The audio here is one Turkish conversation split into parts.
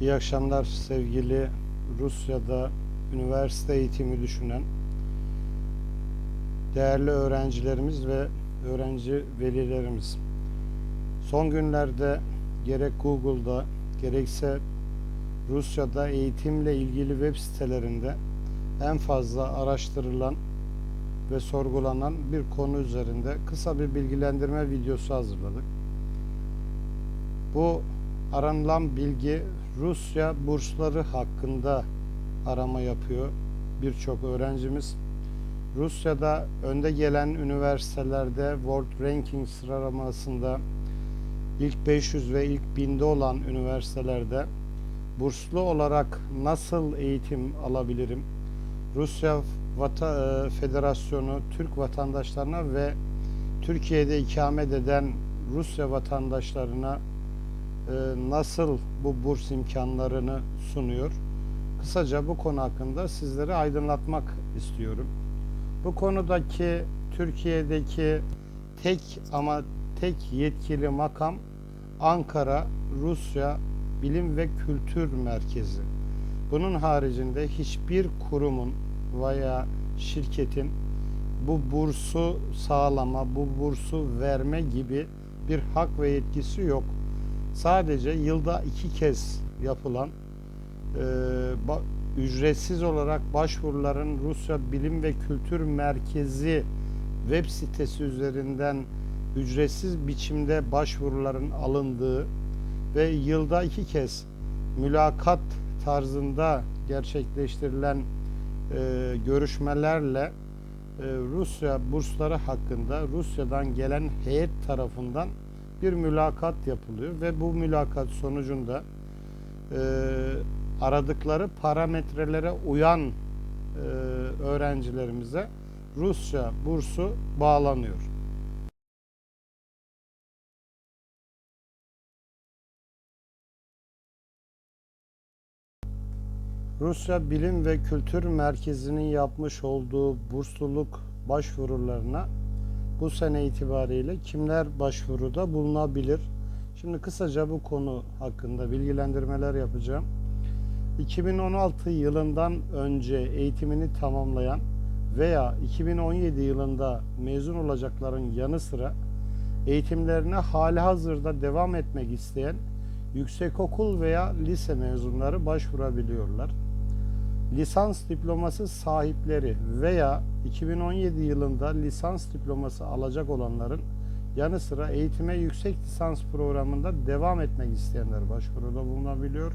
İyi akşamlar sevgili Rusya'da üniversite eğitimi düşünen değerli öğrencilerimiz ve öğrenci velilerimiz. Son günlerde gerek Google'da gerekse Rusya'da eğitimle ilgili web sitelerinde en fazla araştırılan ve sorgulanan bir konu üzerinde kısa bir bilgilendirme videosu hazırladık. Bu aranılan bilgi Rusya bursları hakkında arama yapıyor birçok öğrencimiz. Rusya'da önde gelen üniversitelerde World Ranking sıralamasında ilk 500 ve ilk 1000'de olan üniversitelerde burslu olarak nasıl eğitim alabilirim? Rusya Vata, e, Federasyonu Türk vatandaşlarına ve Türkiye'de ikamet eden Rusya vatandaşlarına nasıl bu burs imkanlarını sunuyor? Kısaca bu konu hakkında sizleri aydınlatmak istiyorum. Bu konudaki Türkiye'deki tek ama tek yetkili makam Ankara Rusya Bilim ve Kültür Merkezi. Bunun haricinde hiçbir kurumun veya şirketin bu bursu sağlama, bu bursu verme gibi bir hak ve yetkisi yok. Sadece yılda iki kez yapılan e, ücretsiz olarak başvuruların Rusya Bilim ve Kültür Merkezi web sitesi üzerinden ücretsiz biçimde başvuruların alındığı ve yılda iki kez mülakat tarzında gerçekleştirilen e, görüşmelerle e, Rusya bursları hakkında Rusya'dan gelen heyet tarafından bir mülakat yapılıyor ve bu mülakat sonucunda e, aradıkları parametrelere uyan e, öğrencilerimize Rusya bursu bağlanıyor. Rusya Bilim ve Kültür Merkezi'nin yapmış olduğu bursluluk başvurularına bu sene itibariyle kimler başvuruda bulunabilir? Şimdi kısaca bu konu hakkında bilgilendirmeler yapacağım. 2016 yılından önce eğitimini tamamlayan veya 2017 yılında mezun olacakların yanı sıra eğitimlerine hali hazırda devam etmek isteyen yüksekokul veya lise mezunları başvurabiliyorlar. Lisans diploması sahipleri veya 2017 yılında lisans diploması alacak olanların yanı sıra eğitime yüksek lisans programında devam etmek isteyenler başvuruda bulunabiliyor.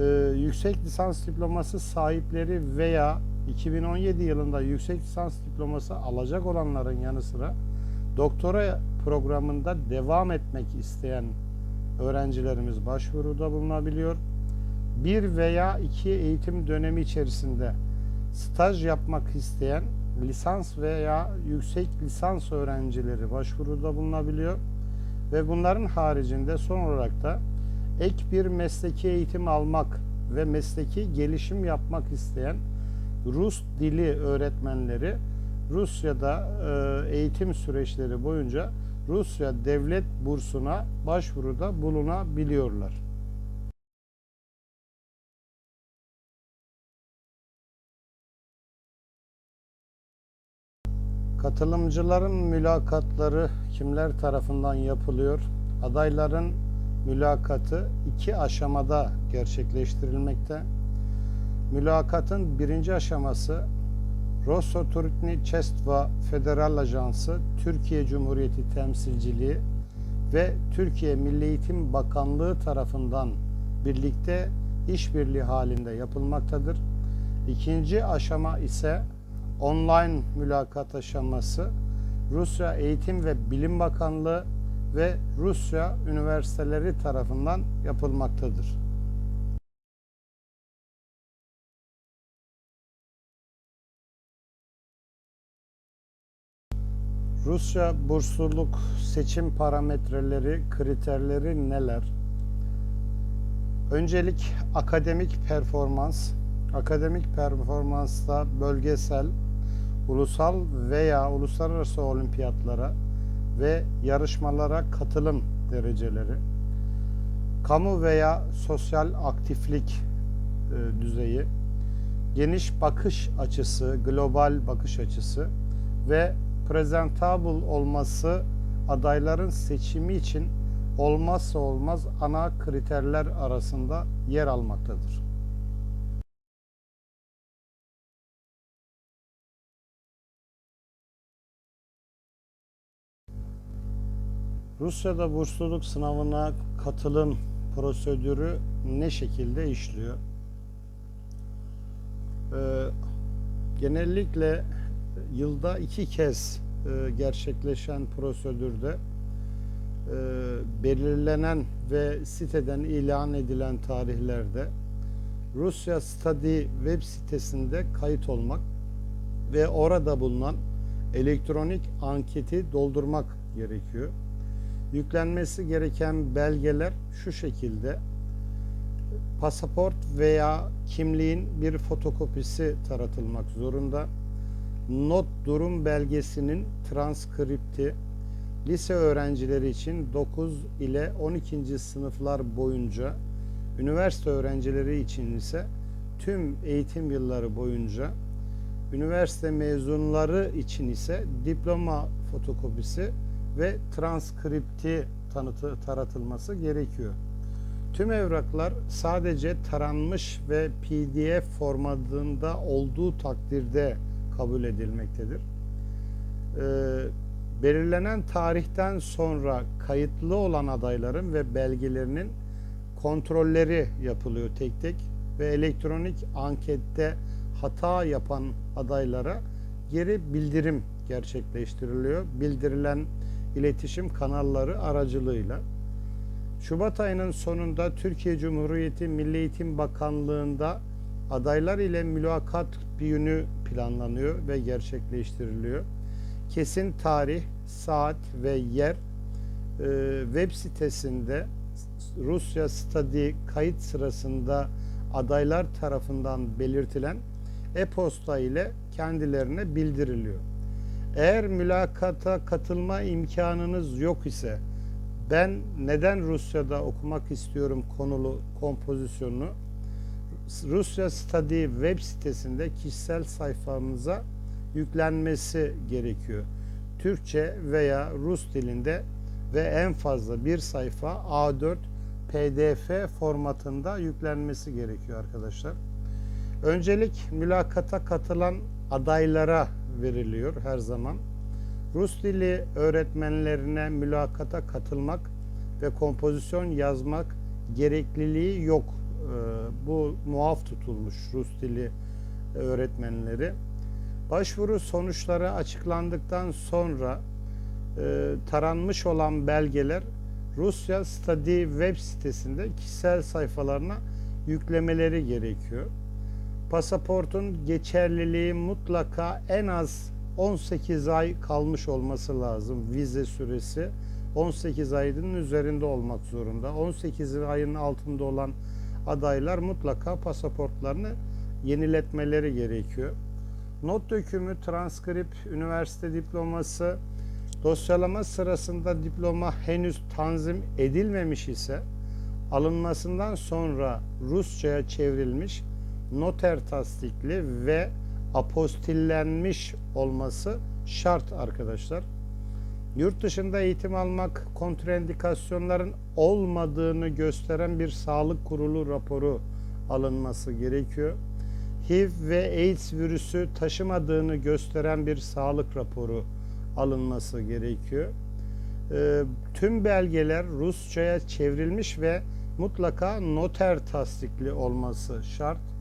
Ee, yüksek lisans diploması sahipleri veya 2017 yılında yüksek lisans diploması alacak olanların yanı sıra doktora programında devam etmek isteyen öğrencilerimiz başvuruda bulunabiliyor. Bir veya iki eğitim dönemi içerisinde staj yapmak isteyen lisans veya yüksek lisans öğrencileri başvuruda bulunabiliyor. Ve bunların haricinde son olarak da ek bir mesleki eğitim almak ve mesleki gelişim yapmak isteyen Rus dili öğretmenleri Rusya'da e, eğitim süreçleri boyunca Rusya devlet bursuna başvuruda bulunabiliyorlar. Katılımcıların mülakatları kimler tarafından yapılıyor? Adayların mülakatı iki aşamada gerçekleştirilmekte. Mülakatın birinci aşaması Rosoturtni Çestva Federal Ajansı Türkiye Cumhuriyeti Temsilciliği ve Türkiye Milli Eğitim Bakanlığı tarafından birlikte işbirliği halinde yapılmaktadır. İkinci aşama ise online mülakat aşaması Rusya Eğitim ve Bilim Bakanlığı ve Rusya üniversiteleri tarafından yapılmaktadır. Rusya bursluluk seçim parametreleri, kriterleri neler? Öncelik akademik performans. Akademik performansta bölgesel, ulusal veya uluslararası olimpiyatlara ve yarışmalara katılım dereceleri. kamu veya sosyal aktiflik e, düzeyi, geniş bakış açısı, global bakış açısı ve presentable olması adayların seçimi için olmazsa olmaz ana kriterler arasında yer almaktadır. Rusya'da bursluluk sınavına katılım prosedürü ne şekilde işliyor? Ee, genellikle yılda iki kez e, gerçekleşen prosedürde e, belirlenen ve siteden ilan edilen tarihlerde Rusya Study web sitesinde kayıt olmak ve orada bulunan elektronik anketi doldurmak gerekiyor. Yüklenmesi gereken belgeler şu şekilde pasaport veya kimliğin bir fotokopisi taratılmak zorunda. Not durum belgesinin transkripti lise öğrencileri için 9 ile 12. sınıflar boyunca, üniversite öğrencileri için ise tüm eğitim yılları boyunca, üniversite mezunları için ise diploma fotokopisi ve transkripti tanıtı taratılması gerekiyor. Tüm evraklar sadece taranmış ve PDF formatında olduğu takdirde kabul edilmektedir. Ee, belirlenen tarihten sonra kayıtlı olan adayların ve belgelerinin kontrolleri yapılıyor tek tek ve elektronik ankette hata yapan adaylara geri bildirim gerçekleştiriliyor. Bildirilen iletişim kanalları aracılığıyla. Şubat ayının sonunda Türkiye Cumhuriyeti Milli Eğitim Bakanlığı'nda adaylar ile mülakat günü planlanıyor ve gerçekleştiriliyor. Kesin tarih, saat ve yer e, web sitesinde Rusya Study kayıt sırasında adaylar tarafından belirtilen e-posta ile kendilerine bildiriliyor. Eğer mülakata katılma imkanınız yok ise ben neden Rusya'da okumak istiyorum konulu kompozisyonunu Rusya Study web sitesinde kişisel sayfamıza yüklenmesi gerekiyor. Türkçe veya Rus dilinde ve en fazla bir sayfa A4 PDF formatında yüklenmesi gerekiyor arkadaşlar. Öncelik mülakata katılan adaylara veriliyor her zaman. Rus dili öğretmenlerine mülakata katılmak ve kompozisyon yazmak gerekliliği yok. Ee, bu muaf tutulmuş Rus dili öğretmenleri. Başvuru sonuçları açıklandıktan sonra e, taranmış olan belgeler Rusya Study web sitesinde kişisel sayfalarına yüklemeleri gerekiyor. Pasaportun geçerliliği mutlaka en az 18 ay kalmış olması lazım vize süresi. 18 ayının üzerinde olmak zorunda. 18 ayın altında olan adaylar mutlaka pasaportlarını yeniletmeleri gerekiyor. Not dökümü, transkript, üniversite diploması, dosyalama sırasında diploma henüz tanzim edilmemiş ise alınmasından sonra Rusça'ya çevrilmiş noter tasdikli ve apostillenmiş olması şart arkadaşlar. Yurt dışında eğitim almak kontraindikasyonların olmadığını gösteren bir sağlık kurulu raporu alınması gerekiyor. HIV ve AIDS virüsü taşımadığını gösteren bir sağlık raporu alınması gerekiyor. E, tüm belgeler Rusça'ya çevrilmiş ve mutlaka noter tasdikli olması şart.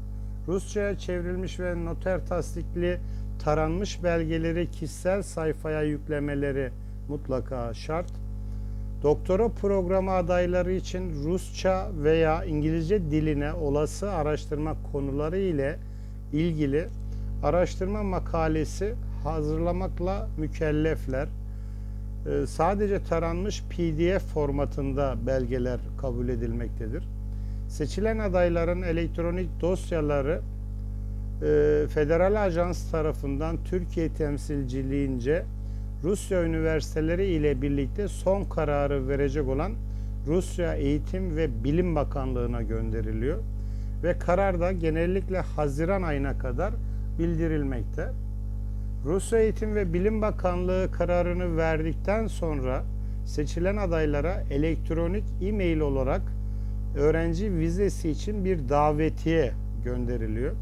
Rusça'ya çevrilmiş ve noter tasdikli taranmış belgeleri kişisel sayfaya yüklemeleri mutlaka şart. Doktora programı adayları için Rusça veya İngilizce diline olası araştırma konuları ile ilgili araştırma makalesi hazırlamakla mükellefler. Ee, sadece taranmış PDF formatında belgeler kabul edilmektedir. Seçilen adayların elektronik dosyaları e, Federal Ajans tarafından Türkiye temsilciliğince Rusya üniversiteleri ile birlikte son kararı verecek olan Rusya Eğitim ve Bilim Bakanlığı'na gönderiliyor ve karar da genellikle Haziran ayına kadar bildirilmekte. Rusya Eğitim ve Bilim Bakanlığı kararını verdikten sonra seçilen adaylara elektronik e-mail olarak öğrenci vizesi için bir davetiye gönderiliyor.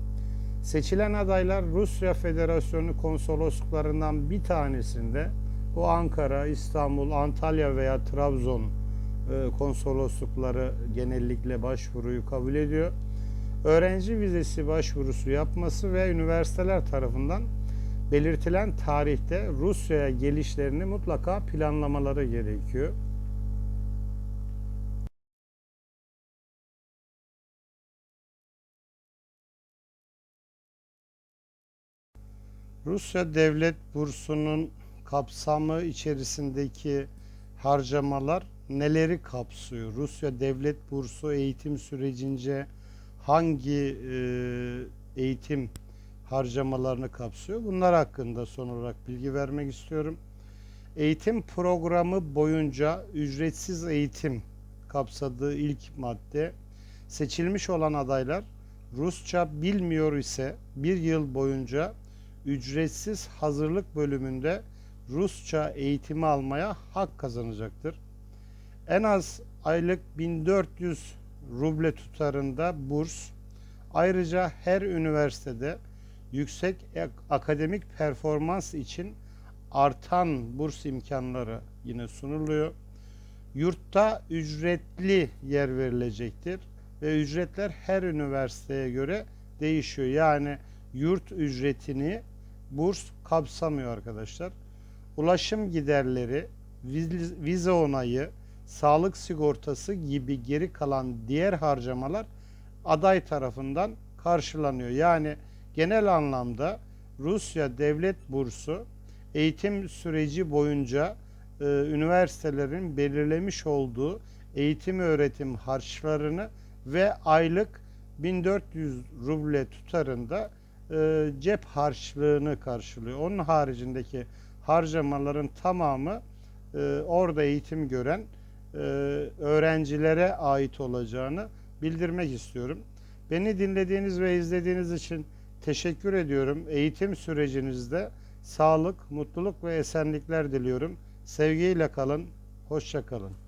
Seçilen adaylar Rusya Federasyonu konsolosluklarından bir tanesinde bu Ankara, İstanbul, Antalya veya Trabzon e, konsoloslukları genellikle başvuruyu kabul ediyor. Öğrenci vizesi başvurusu yapması ve üniversiteler tarafından belirtilen tarihte Rusya'ya gelişlerini mutlaka planlamaları gerekiyor. Rusya Devlet Bursu'nun kapsamı içerisindeki harcamalar neleri kapsıyor? Rusya Devlet Bursu eğitim sürecince hangi e, eğitim harcamalarını kapsıyor? Bunlar hakkında son olarak bilgi vermek istiyorum. Eğitim programı boyunca ücretsiz eğitim kapsadığı ilk madde seçilmiş olan adaylar Rusça bilmiyor ise bir yıl boyunca ücretsiz hazırlık bölümünde Rusça eğitimi almaya hak kazanacaktır. En az aylık 1400 ruble tutarında burs, ayrıca her üniversitede yüksek akademik performans için artan burs imkanları yine sunuluyor. Yurtta ücretli yer verilecektir ve ücretler her üniversiteye göre değişiyor. Yani yurt ücretini burs kapsamıyor arkadaşlar. Ulaşım giderleri, vize onayı, sağlık sigortası gibi geri kalan diğer harcamalar aday tarafından karşılanıyor. Yani genel anlamda Rusya devlet bursu eğitim süreci boyunca e, üniversitelerin belirlemiş olduğu eğitim öğretim harçlarını ve aylık 1400 ruble tutarında e, cep harçlığını karşılıyor. Onun haricindeki harcamaların tamamı e, orada eğitim gören e, öğrencilere ait olacağını bildirmek istiyorum. Beni dinlediğiniz ve izlediğiniz için teşekkür ediyorum. Eğitim sürecinizde sağlık, mutluluk ve esenlikler diliyorum. Sevgiyle kalın, hoşça kalın.